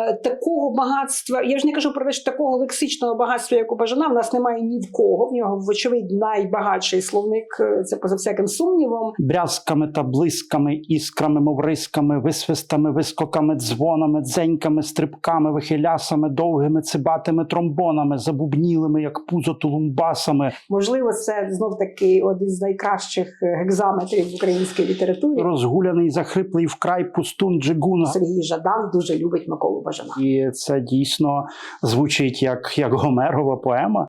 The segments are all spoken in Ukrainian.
Е, Такого багатства, я ж не кажу про те, що такого лексичного багатства, як у Бажана, в нас немає ні в кого. В нього, вочевидь, найбагатший словник. е, Це поза всяким сумнівом. брязками та блисками, іскрами, мов рисками, висвистами, вискоками, дзвонами, дзеньками, стрибками, вихилясами, довгими цибатими тромбонами, забубнілими, як пузо тулумбасами, Можливо, це знов таки один з найкращих е, гекзаметрів в українській літературі. розгуляний, захриплий вкрай пустун джигуна. Сергій Жадан дуже любить Миколу Бажана. І це дійсно звучить як, як Гомерова поема.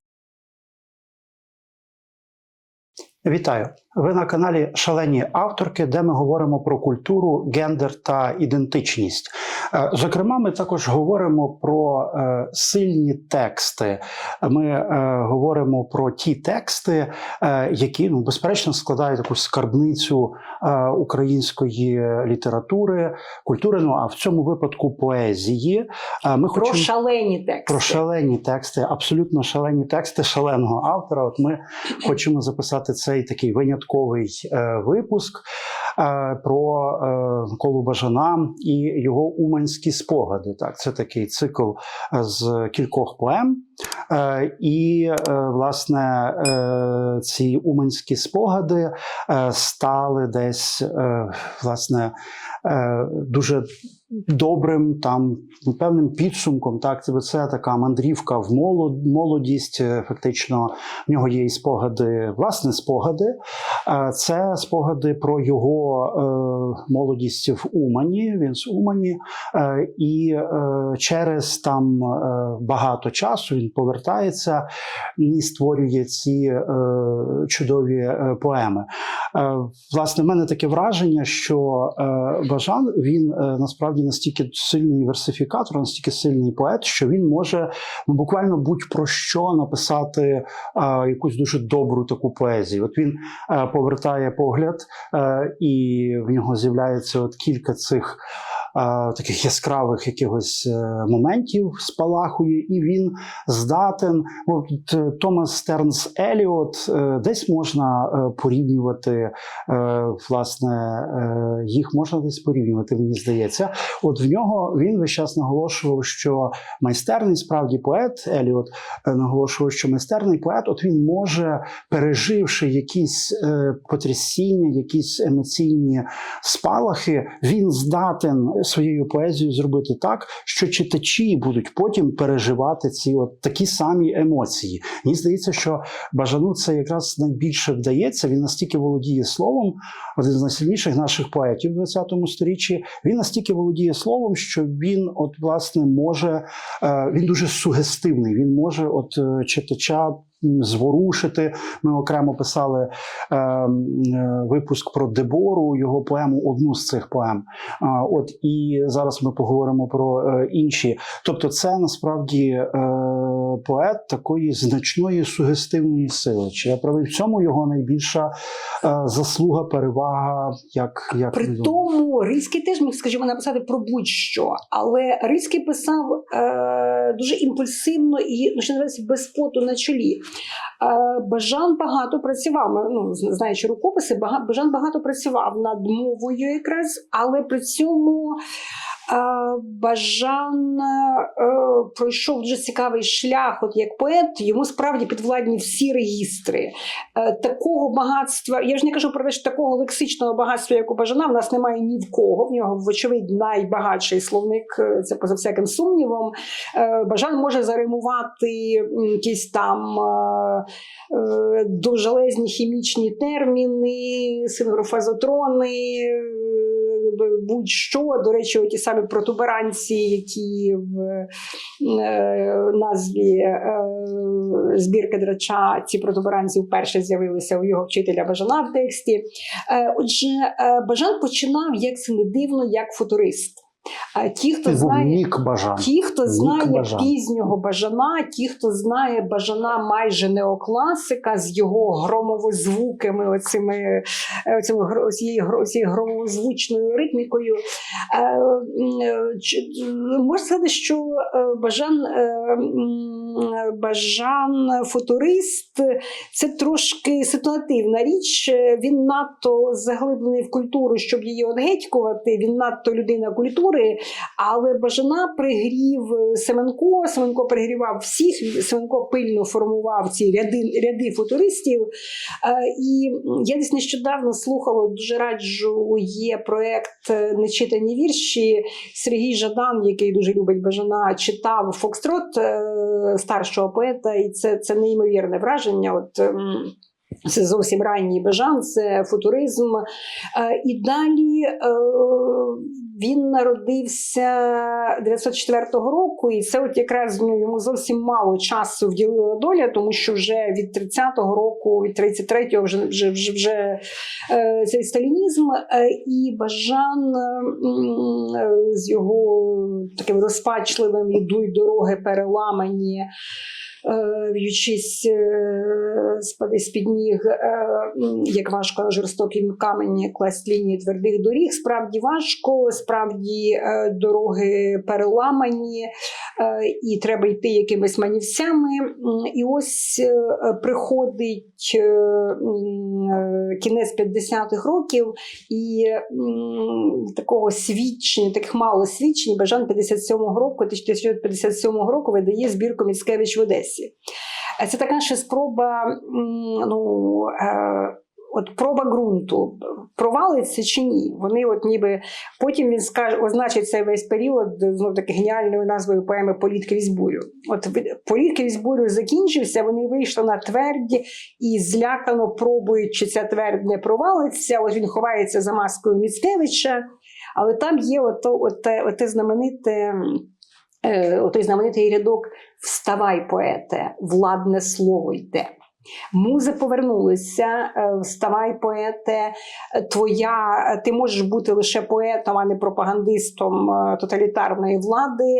Вітаю! Ви на каналі Шалені авторки, де ми говоримо про культуру, гендер та ідентичність. Е, Зокрема, ми також говоримо про е, сильні тексти. Ми е, говоримо про ті тексти, які ну, безперечно складають таку скарбницю української літератури, культури. Ну а в цьому випадку поезії. Ми Про хочемо шалені тексти. про шалені тексти, абсолютно шалені тексти шаленого автора. От ми хочемо записати цей такий винятковий е, випуск е, про е, Миколу Бажана і його уманські спогади. Так, це такий цикл з кількох поем. Е, і, власне, ці уманські спогади стали десь, власне, дуже добрим там ну, певним підсумком. Так, це, така мандрівка в молод, молодість. Е, Фактично, в нього є і спогади, власне, спогади. Е, Це спогади про його е, молодість в Умані. Він з Умані, і через там багато часу він повертається і створює ці чудові поеми. Власне, в мене таке враження, що Бажан він е, насправді настільки сильний версифікатор, настільки сильний поет, що він може ну, буквально будь-про що написати е, якусь дуже добру таку поезію. От він е, повертає погляд, е, і в нього з'являється от кілька цих. Е, Таких яскравих якихось е, моментів спалахує, і він здатен. От е, Томас Стернс Еліот десь можна порівнювати власне їх можна десь порівнювати, мені здається. От в нього він весь час наголошував, що майстерний справді поет Еліот наголошував, що майстерний поет, от він може, переживши якісь потрясіння, якісь емоційні спалахи, він здатен своєю поезією зробити так, що читачі будуть потім переживати ці от такі самі емоції. Мені здається, що Бажану це якраз найбільше вдається. Він настільки володіє словом, один з найсильніших наших поетів в ХХ сторіччі. Він настільки володіє словом, що він, от власне, може е, він дуже сугестивний. Він може, от е, читача. Зворушити. Ми окремо писали е, е, випуск про Дебору, його поему, одну з цих поем. А, от і зараз ми поговоримо про е, інші. Тобто, це насправді е, поет такої значної сугестивної сили. Чи я правий в цьому його найбільша е, заслуга, перевага, як, як При він- тому Рильський теж міг, скажімо, написати про будь-що, але Рильський писав е, дуже імпульсивно і ну, що називається без поту на чолі. Е, Бажан багато працював. Ну, знаючи рукописи, Бажан багато працював над мовою якраз, але при цьому. Бажан е, пройшов дуже цікавий шлях, от як поет, йому справді підвладні всі регістри. Е, такого багатства, я ж не кажу про те, що такого лексичного багатства, як у Бажана, в нас немає ні в кого. В нього, вочевидь, найбагатший словник, е, це поза всяким сумнівом. Бажан може заримувати якісь там довжелезні хімічні терміни, сингрофазотрони. Будь-що, до речі, ті самі протуберанці, які в е, назві е, збірки драча, ці протуберанці вперше з'явилися у його вчителя Бажана в тексті. Е, Отже, Бажан починав, як це не дивно, як футурист. Е, Ті, хто Був знає, бажан. Ті, хто Нік знає Бажан. пізнього бажана, ті, хто знає бажана майже неокласика з його громовозвуками, оцими, е, оцими, оцією, оцією громовозвучною ритмікою, е, можна сказати, що е, бажан, бажан футурист це трошки ситуативна річ. Він надто заглиблений в культуру, щоб її одгетькувати. Він надто людина культури, Але Бажана пригрів е, Семенко. Семенко пригрівав всіх. Семенко пильно формував ці ряди, ряди футуристів. Е, І я десь нещодавно слухала, дуже раджу, є проект е, Нечитані вірші. Сергій Жадан, який дуже любить Бажана, читав Фокстрот старшого поета, і це, це неймовірне враження. От, ем, це зовсім ранній Бажан, це футуризм. І далі він народився 904 року, і це от якраз ну, йому зовсім мало часу вділила доля, тому що вже від 30-го року, від 33-го вже, вже, вже, вже е, цей сталінізм. Е, І Бажан е, з його таким розпачливим ідуй дороги переламані. Е, В'ючись е, спади з-під ніг, е, як важко жорстокім камені класть лінії твердих доріг. Справді важко, справді е, дороги переламані, е, і треба йти якимись манівцями. І ось е, приходить е, е, кінець 50-х років, і такого свідчення, таких мало свідчень, Бажан 57-го року, 1957 року видає збірку Міцкевич в Одесі. Е, Це така ще спроба, ну, е, от проба ґрунту. Провалиться чи ні? Вони от ніби потім він скаже, означить цей весь період знов таки геніальною назвою поеми Політ крізь бурю. От ви- політ крізь бурю закінчився, вони вийшли на тверді і злякано пробують, чи ця твердь не провалиться. От він ховається за маскою Міцкевича, але там є ото, оте, оте знамените. Е, отой знаменитий рядок Вставай, поете, владне слово йде. Музи повернулися, е, вставай, поете, твоя, ти можеш бути лише поетом, а не пропагандистом е, тоталітарної влади.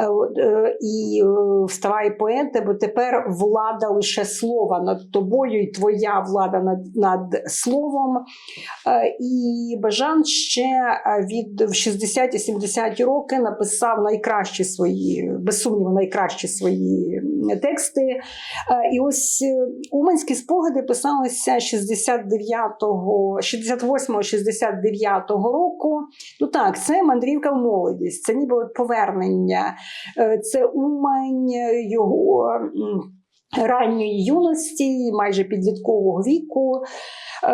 Е, І вставай, поете, бо тепер влада лише слова над тобою, і твоя влада над, над словом. І Бажан ще від в 60-70 роки написав найкращі свої, без сумніву, найкращі свої тексти. І ось Уманські спогади писалися 69-го, 68-69 року. Ну так, це мандрівка в молодість, це ніби от повернення, Е, це Умань його. Ранньої юності, майже підліткового віку, Е,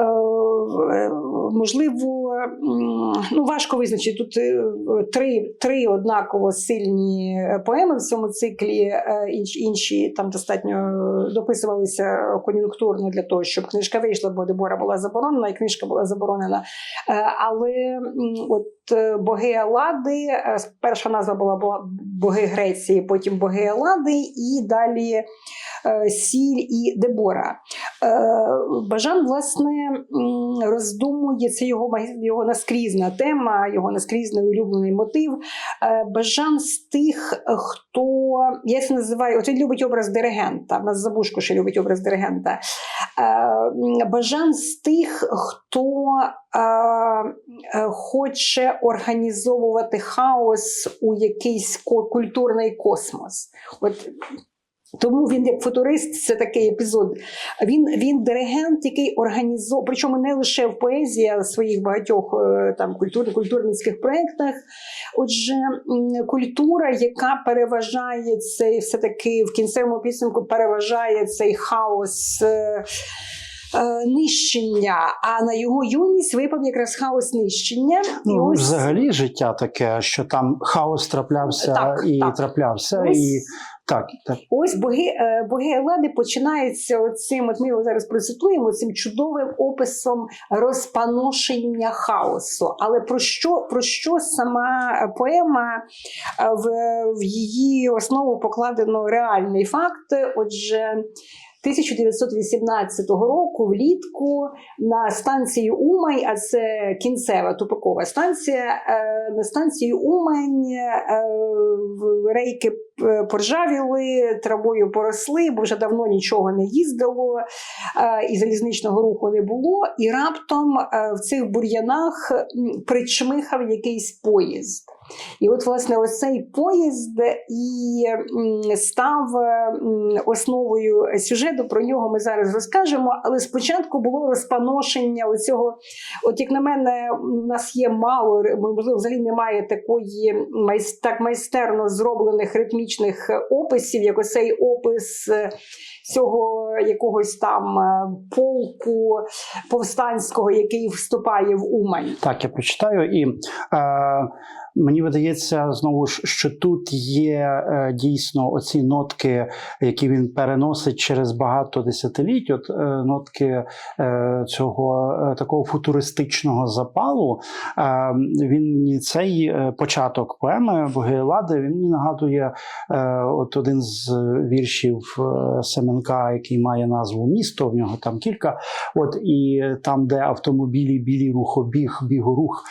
е, можливо, ну важко визначити тут е, три, три однаково сильні поеми в цьому циклі. е, Інші, там достатньо дописувалися кон'юнктурно для того, щоб книжка вийшла, бо Дебора була заборонена, і книжка була заборонена. Е, Але от боги Алади, е, перша назва була, боги Греції, потім боги Алади, і далі Сіль і Дебора. Е, Бажан, власне, роздумує, це його, його наскрізна тема, його наскрізний улюблений мотив. Е, Бажан з тих, хто, я це називаю, от він любить образ диригента, в нас Забушко ще любить образ диригента. Е, Бажан з тих, хто хоче організовувати хаос у якийсь культурний космос. От тому він, як футурист, це такий епізод. Він, він диригент, який організовує, причому не лише в поезії, а в своїх багатьох е, там культур, культурницьких проєктах. Отже, культура, яка переважає цей, все-таки в кінцевому підсумку переважає цей хаос. е, е, Нищення, а на його юність випав якраз хаос нищення. Ну, ось- взагалі життя таке, що там хаос траплявся Так, і так. траплявся, Ось- і так, так. Ось боги, е, боги Еллади починаються цим, от ми його зараз процитуємо, цим чудовим описом розпаношення хаосу. Але про що, про що сама поема е, в, в її основу покладено реальний факт? Отже. 1918 року влітку на станції Умань, а це кінцева тупикова станція. е, На станції Умань в рейки поржавіли, травою поросли, бо вже давно нічого не їздило, е, і залізничного руху не було. І раптом е, в цих бур'янах причмихав якийсь поїзд. І от, власне, ось цей поїзд і став е, основою сюжету. Про нього ми зараз розкажемо. Але спочатку було розпаношення оцього. От як на мене, у нас є мало, можливо, взагалі немає такої так майстерно зроблених ритмічних описів, як оцей опис. е, Цього якогось там е, полку повстанського, який вступає в Умань. Так, я прочитаю, і е, мені видається знову ж, що тут є е, дійсно оці нотки, які він переносить через багато десятиліть. От е, нотки е, цього такого футуристичного запалу. Він цей початок поеми Боги Лади, він мені нагадує от один з віршів Семенка, який має назву Місто. В нього там кілька. От і там, де автомобілі, білі рухобіг, бігорух.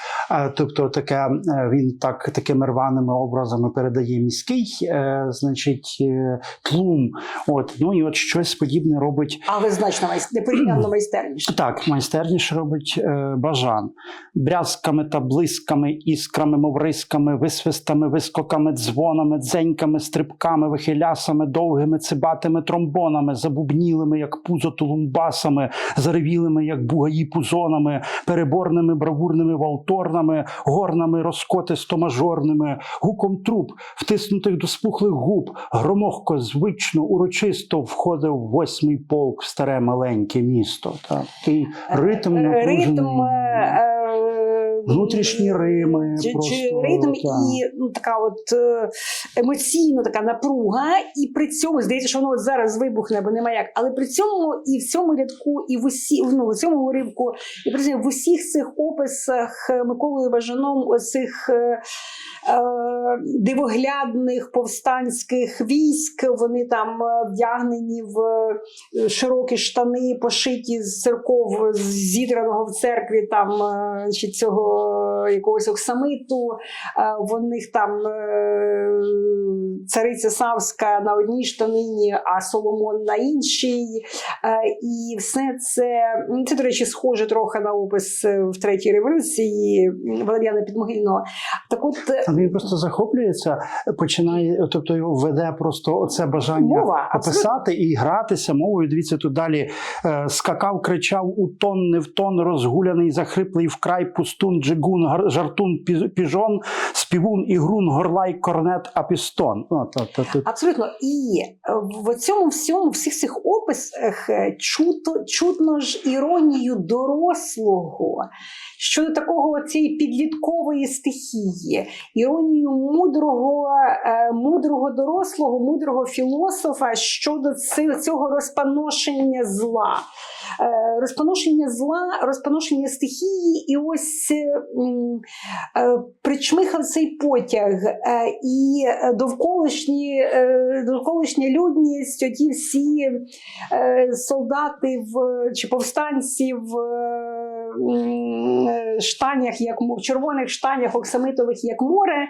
Тобто, таке він так такими рваними образами передає міський, е, значить, е, тлум. От ну і от щось подібне робить. Але значно майс... непорівняно майстерніше. Так, майстерніше робить е, бажан. Брязками та блисками, іскрами, мов рисками, висвистами, вискоками, дзвонами, дзеньками, стрибками, вихилясами, довгими цибатими тромбонами, забубнілими, як пузо тулумбасами, заревілими, як бугаї пузонами, переборними бравурними валторнами, горнами розкотисто-мажорними, гуком труб, втиснутих до спухлих губ, громохко, звично, урочисто входив восьмий полк в старе маленьке місто. Так, такий ритм, напружений. ритм е, Внутрішні рими чи, чи ритм так. і ну, така от е, емоційно така напруга, і при цьому здається, що воно от зараз вибухне, бо немає як. Але при цьому і в цьому рядку, і в усі ну, в цьому уривку, і при цьому в усіх цих описах е, Миколою Бажаном оцих. Е, е, Дивоглядних повстанських військ, вони там е, вдягнені в е, широкі штани, пошиті з церков зідраного в церкві там е, чи цього Oh. Якогось оксамиту. Е, В них там е, цариця Савська на одній штанині, а Соломон на іншій. Е, І все це, ну, це, до речі, схоже трохи на опис в третій революції Валеріана Підмогильного. Так от він просто захоплюється, починає, тобто його веде просто оце бажання мова абсолютно описати і гратися мовою. Дивіться, тут далі скакав, кричав у тон, не в тон, розгуляний, захриплий вкрай пустун, джигун, гар- жартун, пі- піжон, співун, ігрун, горлай, корнет, апістон. Ну, Абсолютно. І е, в цьому всьому, всіх цих описах е, чуто, чутно ж іронію дорослого щодо такого цієї підліткової стихії, іронію мудрого, е, мудрого дорослого, мудрого філософа щодо цього розпаношення зла. Е, Розпаношення зла, розпоношення стихії, і ось е, е, причмихав цей потяг, і довколишні, довколишня людність, оті всі солдати в, чи повстанці в штанях, як в червоних штанях оксамитових, як море, е,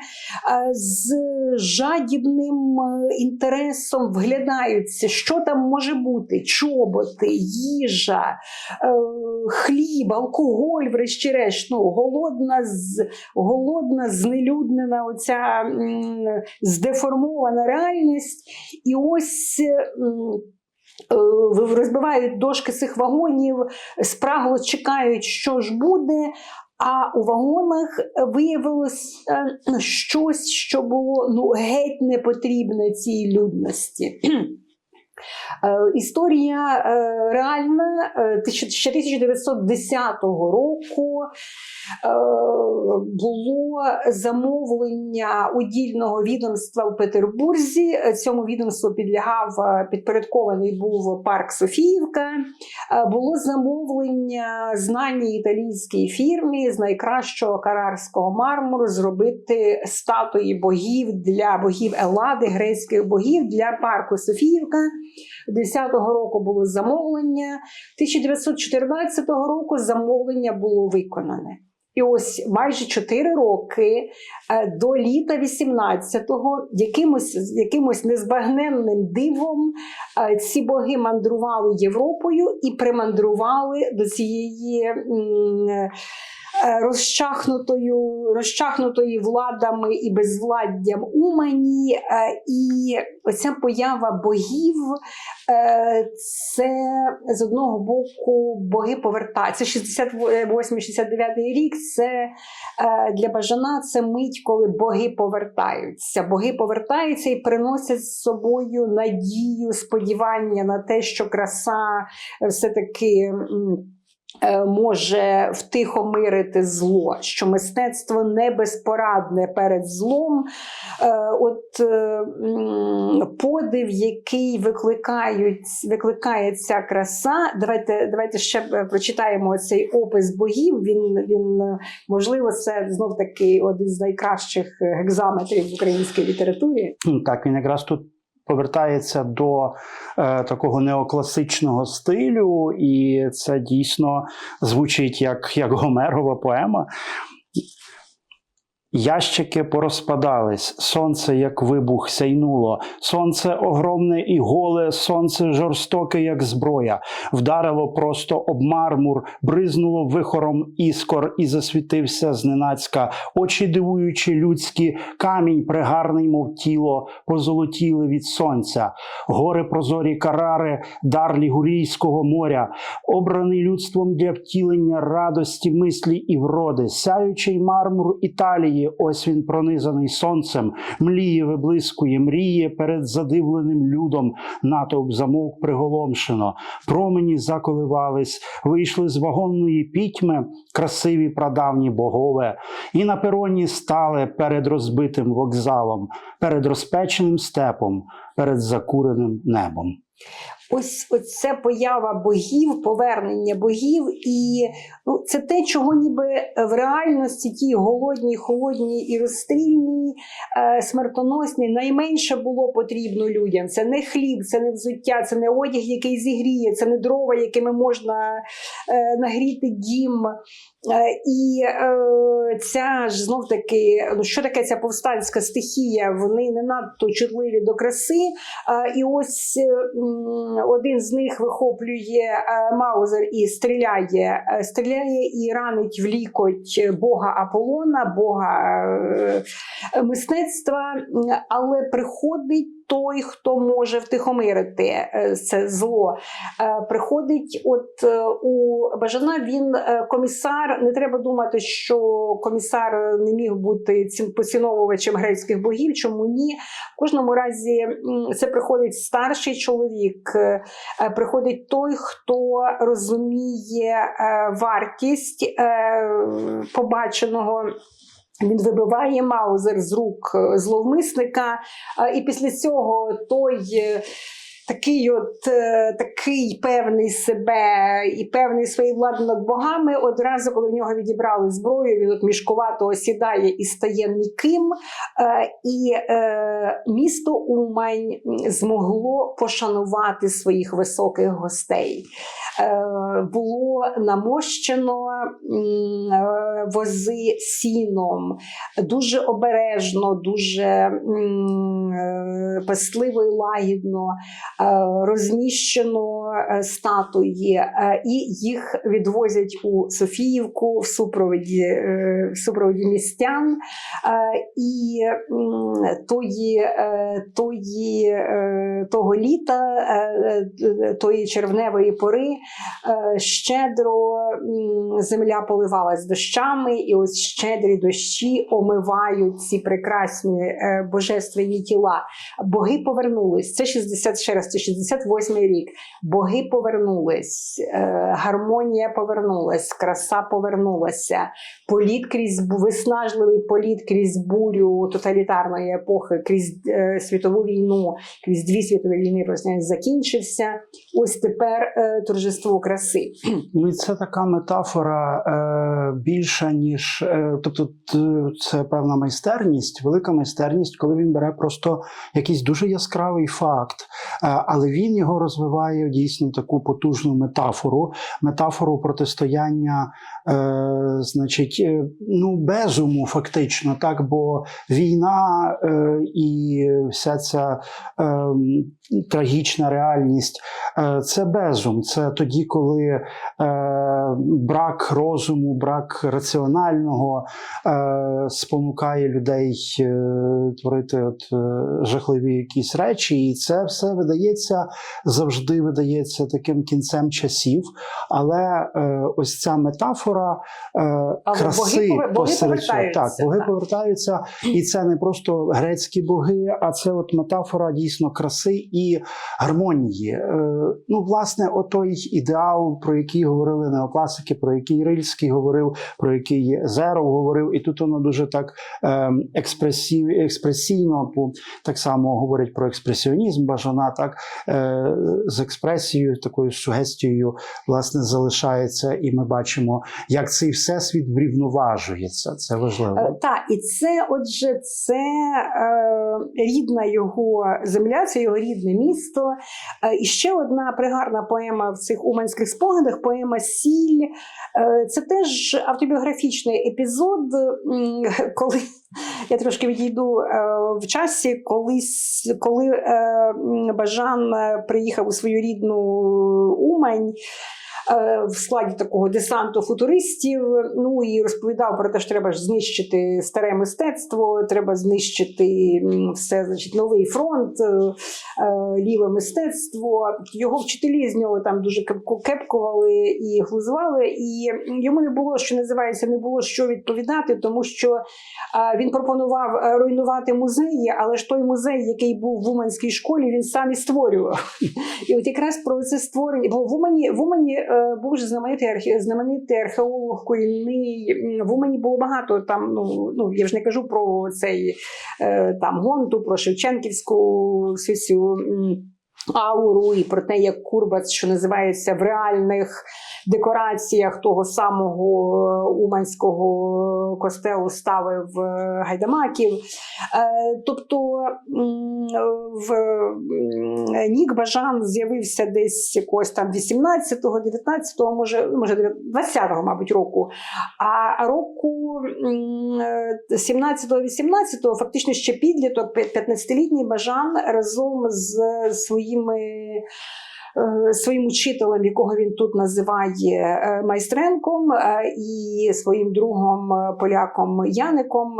з жадібним е, інтересом вглядаються, що там може бути: чоботи, їжа, е, хліб, алкоголь, врешті-решт, ну, голодна, голодна, знелюднена, оця здеформована реальність. І ось. Е, Розбивають дошки цих вагонів, спрагло чекають, що ж буде. А у вагонах виявилось е, щось, що було ну, геть не потрібне цій людності. Е, Історія е, реальна е, ще 1910 року було замовлення удільного відомства у Петербурзі. Цьому відомству підлягав підпорядкований був парк Софіївка. Було замовлення знаній італійській фірмі з найкращого карарського мармуру зробити статуї богів для богів Елади, грецьких богів для парку Софіївка. 10-го року було замовлення. 1914 року замовлення було виконане. І ось майже 4 роки е, до літа 18-го якимось, якимось незбагненним дивом е, ці боги мандрували Європою і примандрували до цієї розчахнутою, розчахнутої владами і безвладдям Умані. Е, І оця поява богів е, це з одного боку боги повертаються. Це 68-69 рік. Це е, для бажана це мить, коли боги повертаються. Боги повертаються і приносять з собою надію, сподівання на те, що краса все-таки. Е, Може втихомирити зло, що мистецтво не безпорадне перед злом. Е, От е, подив, який викликають, викликає ця краса. Давайте, давайте ще прочитаємо цей опис богів. Він, він можливо, це знов таки один з найкращих гекзаметрів в українській літературі. Так, він якраз тут повертається до е, такого неокласичного стилю, і це дійсно звучить як, як Гомерова поема. Ящики порозпадались, сонце, як вибух, сяйнуло, сонце огромне і голе, сонце жорстоке, як зброя, вдарило просто об мармур, бризнуло вихором іскор і засвітився зненацька. Очі дивуючи людські, камінь пригарний, мов тіло, позолотіли від сонця, гори прозорі карари, дар лігурійського моря, обраний людством для втілення радості, мислі і вроди, сяючий мармур Італії, ось він пронизаний сонцем, мліє, виблискує, мріє перед задивленим людом, натовп замовк приголомшено, промені заколивались, вийшли з вагонної пітьми красиві прадавні богове, і на пероні стали перед розбитим вокзалом, перед розпеченим степом, перед закуреним небом. Ось оця поява богів, повернення богів, і ну, це те, чого ніби в реальності ті голодні, холодні і розстрільні, е, смертоносні, найменше було потрібно людям. Це не хліб, це не взуття, це не одяг, який зігріє, це не дрова, якими можна е, нагріти дім. Е, і е, ця ж знов таки, ну що таке ця повстанська стихія? Вони не надто чутливі до краси. Е, і ось е, один з них вихоплює е, Маузер і стріляє, е, стріляє і ранить в лікоть Бога Аполлона, Бога е, мистецтва, але приходить. Той, хто може втихомирити е, це зло, Е, приходить, от е, у Бажана він комісар. Не треба думати, що комісар не міг бути цим поціновувачем грецьких богів. Чому ні? В кожному разі це приходить старший чоловік, приходить той, хто розуміє вартість побаченого. Він вибиває маузер з рук е, зловмисника, е, і після цього той. Такий от е, такий певний себе і певний своєї влади над богами. Одразу, коли в нього відібрали зброю, він от мішкувато осідає і стає ніким. Е, і е, місто Умань змогло пошанувати своїх високих гостей. Було намощено вози сіном, дуже обережно, дуже пасливо і лагідно розміщено е, статуї, е, і їх відвозять у Софіївку в супроводі, е, в супроводі містян. Е, І тої, е, тої, е, того літа, е, е, тої червневої пори, е, щедро земля поливалась дощами, і ось щедрі дощі омивають ці прекрасні е, божественні тіла. Боги повернулись. Це 60, ще раз, це 68 рік. Боги повернулись, е, гармонія повернулась, краса повернулася. Політ крізь виснажливий політ крізь бурю тоталітарної епохи, крізь е, світову війну, крізь дві світові війни закінчився. Ось тепер е, торжество краси. Ну і це така метафора більша, ніж тобто, це певна майстерність, велика майстерність, коли він бере просто якийсь дуже яскравий факт, але він його розвиває дійсно таку потужну метафору, метафору протистояння, е, значить, е, ну безуму, фактично, так, бо війна е, і вся ця е, трагічна реальність е, це безум. Це тоді, коли е, брак розуму, брак раціонального е, спонукає людей творити от, жахливі якісь речі, і це все видається завжди видається таким кінцем часів. Але ось ця метафора Але краси боги пове- боги посеред Так, боги так. повертаються, і це не просто грецькі боги, а це от метафора дійсно краси і гармонії. Е, ну, власне, отой ідеал, про який говорили неокласики, про який Рильський говорив, про який Зеров говорив, і тут воно дуже так е, експресів, експресійно, так само говорять про експресіонізм Бажана, так е, з експресією, такою сугестією, власне, залишається, і ми бачимо, як цей всесвіт врівноважується. Це важливо. Так, і це, отже, це е, рідна його земля, це його рідне місто. Е, і ще одна пригарна поема в цих уманських спогадах поема Сіль. Е, це теж автобіографічний епізод, коли я трошки відійду е, в часі, колись, коли Бажан приїхав у свою рідну Умань. Е, В складі такого десанту футуристів, ну і розповідав про те, що треба ж знищити старе мистецтво, треба знищити все, значить, новий фронт, е, е, ліве мистецтво. Його вчителі з нього там дуже кепку- кепкували і глузували, і йому не було, що називається, не було що відповідати, тому що він пропонував руйнувати музеї, але ж той музей, який був в Уманській школі, він сам і створював. І от якраз про це створення, бо в Умані, в Умані був же знаменитий, архе, знаменитий археолог корінний. В Умані було багато там. Ну, ну я ж не кажу про цей е, там гонту, про Шевченківську цю. Ауру і про те, як Курбац, що називається в реальних декораціях того самого е, Уманського костелу ставив е, гайдамаків. Е, Тобто в Нік Бажан з'явився десь якогось там 18-го, 19-го, може, може 20-го, мабуть, року. А року е, 17-го, 18-го фактично ще підліток, 15-літній Бажан разом з своїми. Е, Своїм учителем, якого він тут називає е, майстренком, е, і своїм другом поляком Яником.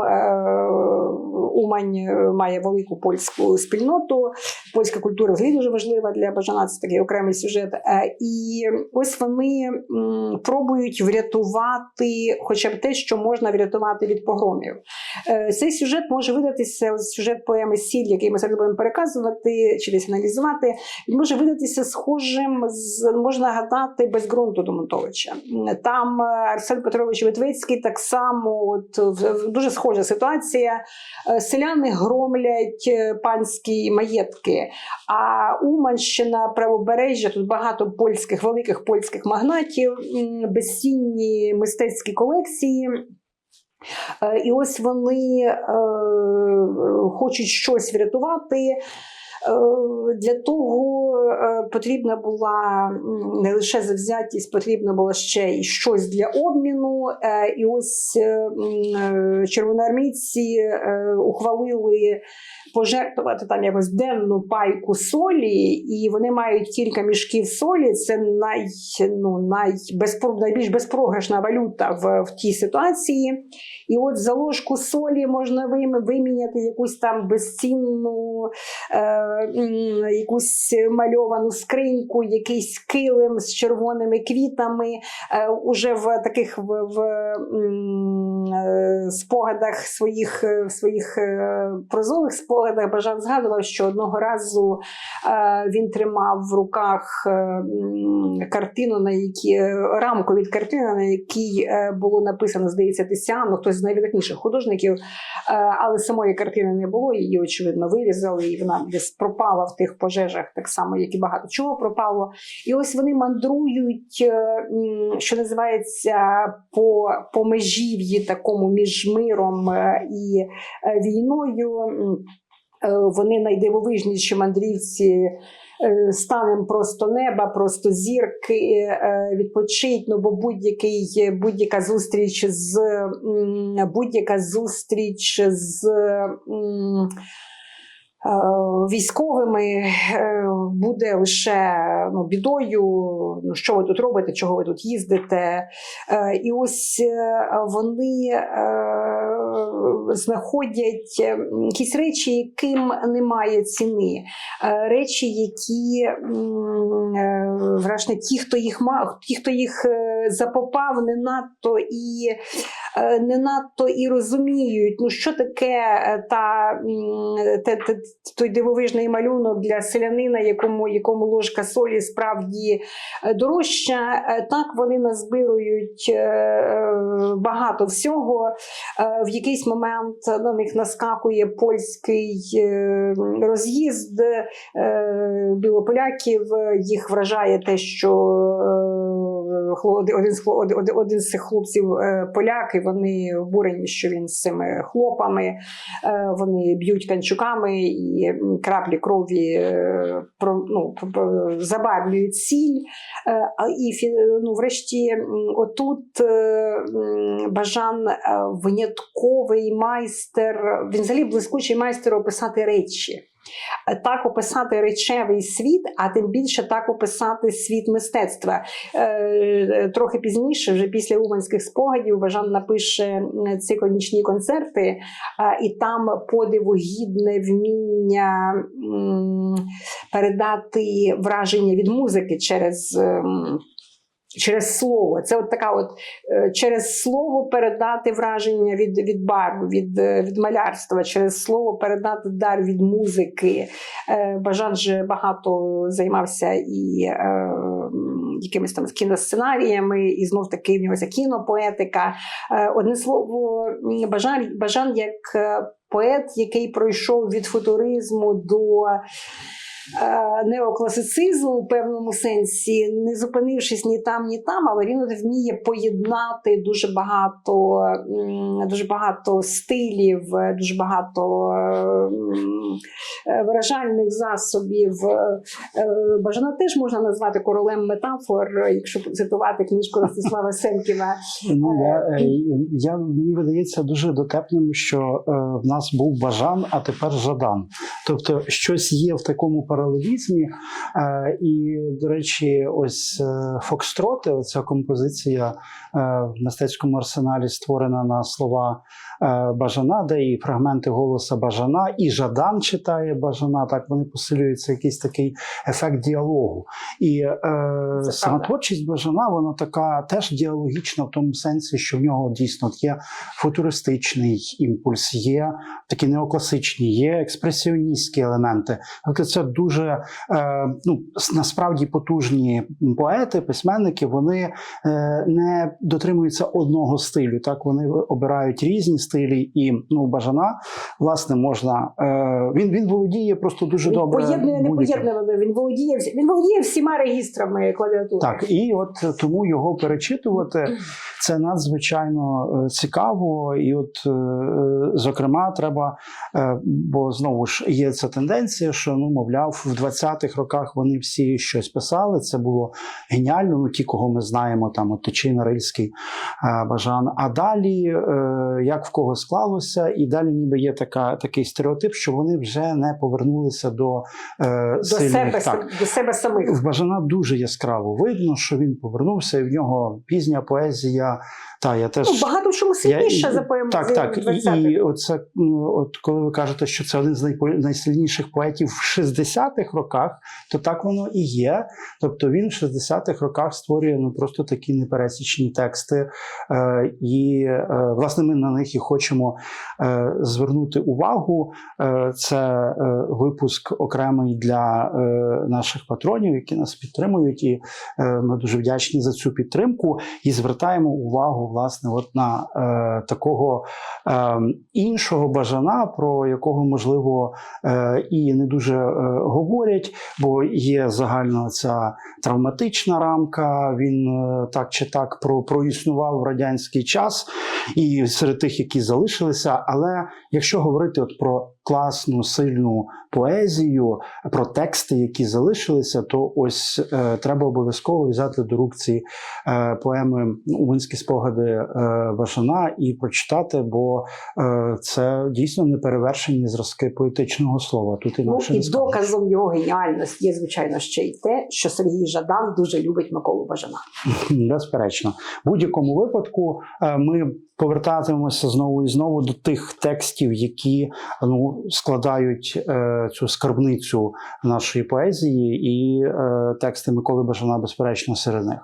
Умань має велику польську спільноту. Польська культура взагалі дуже важлива для Бажана. Це такий окремий сюжет. І ось вони пробують врятувати, хоча б те, що можна врятувати від погромів. Цей сюжет може видатися сюжет поеми Сіль, який ми зараз будемо переказувати чи десь аналізувати. Він може видатися схожим з можна гадати без ґрунту Домонтовича. Там е, Арсен Петрович Витвицький так само, от дуже схожа ситуація. Е, Селяни громлять е, панські маєтки. А Уманщина, правобережжя, тут багато польських, великих польських магнатів, безцінні мистецькі колекції. І ось вони е, хочуть щось врятувати. Е, Для того е, потрібна була не лише завзятість, потрібно було ще і щось для обміну. Е, І ось червоноармійці ухвалили пожертвувати там якось денну пайку солі, і вони мають кілька мішків солі. Це най, ну, найбезпро, найбільш безпрограшна валюта в, в тій ситуації. І от за ложку солі можна вим- виміняти якусь там безцінну, е, якусь мальовану скриньку, якийсь килим з червоними квітами. Е, уже в таких в, в е, спогадах своїх, е, своїх е, прозових спогадах Бажан згадував, що одного разу е, він тримав в руках е, картину, на якій е, рамку від картини, на якій було написано, здається, Тисяну, хтось з найвидатніших художників, але самої картини не було. Її очевидно вирізали, і вона десь пропала в тих пожежах, так само, як і багато чого пропало. І ось вони мандрують, що називається, по, по межів'ї такому між миром і війною. Е, Вони найдивовижніші мандрівці. е, Станем просто неба, просто зірки, е, відпочить, ну бо будь-який, будь-яка зустріч з будь-яка зустріч з військовими буде лише ну, бідою. Ну, що ви тут робите, чого ви тут їздите? І ось вони знаходять е, якісь речі, яким немає ціни. Е, Речі, які е, врешті ті, хто їх ті, хто їх е, запопав, не надто і е, не надто і розуміють, ну що таке е, та те, те, той дивовижний малюнок для селянина, якому, якому ложка солі справді е, дорожча. Е, Так вони назбирують е, е, багато всього. Е, В якийсь момент на них наскакує польський е, роз'їзд е, білополяків. Їх вражає те, що е, один з один- з цих хлопців е, поляк, і вони обурені, що він з цими хлопами. Е, Вони б'ють канчуками і краплі крові е, ну, забарвлюють сіль. І ну, врешті, отут Бажан винятковий майстер, він взагалі блискучий майстер описати речі. Е, Так описати речевий світ, а тим більше так описати світ мистецтва. Е, Трохи пізніше, вже після уманських спогадів, Бажан напише м, цикл «Нічні концерти, е, і там подиву гідне вміння передати враження від музики через. Через слово, це от така от е, через слово передати враження від, від барв, від, е, від малярства, через слово передати дар від музики. Е, Бажан же багато займався і якимись там кіносценаріями, і знов таки в нього ця кінопоетика. Одне слово, Бажан, Бажан як поет, який пройшов від футуризму до е, неокласицизму у певному сенсі, не зупинившись ні там, ні там, але він вміє поєднати дуже багато, дуже багато стилів, е, дуже багато е, виражальних засобів. Бажана теж можна назвати королем метафор, якщо цитувати книжку Ростислава Семкіна. Ну, я, я, мені видається дуже дотепним, що в нас був Бажан, а тепер Жадан. Тобто щось є в такому паралелізмі. Е, і, до речі, ось е, Фокстроти, ця композиція е, в мистецькому арсеналі створена на слова Бажана, де і фрагменти голоса Бажана, і Жадан читає Бажана. Так вони посилюються якийсь такий ефект діалогу. І е, сама творчість Бажана, вона така теж діалогічна в тому сенсі, що в нього дійсно є футуристичний імпульс, є такі неокласичні, є експресіоністські елементи. Тобто це дуже е, ну, насправді потужні поети, письменники. Вони е, не дотримуються одного стилю. Так вони обирають різні стилі, і ну Бажана власне можна. Е, він, він володіє просто дуже добре. поєднує будь-яким. Він володіє він володіє всіма регістрами клавіатури. Так, і от тому його перечитувати це надзвичайно цікаво. І от, зокрема, треба, бо знову ж є ця тенденція, що ну, мовляв, в 20-х роках вони всі щось писали. Це було геніально. Ну, ті, кого ми знаємо, там от Тичина, Рильський, е, Бажан. А далі, е, як в кого склалося, і далі ніби є така, такий стереотип, що вони вже не повернулися до, е, До сильних. себе, так. до себе самих. В Бажана дуже яскраво видно, що він повернувся, і в нього пізня поезія. Та я теж Ну, багато в чому сильніше за поему так, так. І, 20-х. і оце, ну, от коли ви кажете, що це один з найсильніших поетів в 60-х роках, то так воно і є. Тобто він в 60-х роках створює ну просто такі непересічні тексти. Е, і е, власне ми на них і хочемо е, звернути увагу. Е, це е, випуск окремий для е, наших патронів, які нас підтримують, і е, ми дуже вдячні за цю підтримку і звертаємо увагу власне от на е, такого е, іншого бажана, про якого можливо е, і не дуже е, говорять, бо є загальна ця травматична рамка. Він е, так чи так про, проіснував в радянський час і серед тих, які залишилися. Але якщо говорити от про класну, сильну поезію, про тексти, які залишилися, то ось е, треба обов'язково взяти до рук ці е, поеми Уманські спогади е, Бажана і прочитати, бо е, це дійсно неперевершені зразки поетичного слова. Тут Ну і не доказом його геніальності є, звичайно, ще й те, що Сергій Жадан дуже любить Миколу Бажана. Безперечно, в будь-якому випадку е, ми повертатимемося знову і знову до тих текстів, які ну складають е, цю скарбницю нашої поезії, і е, тексти Миколи Бажана, безперечно, серед них.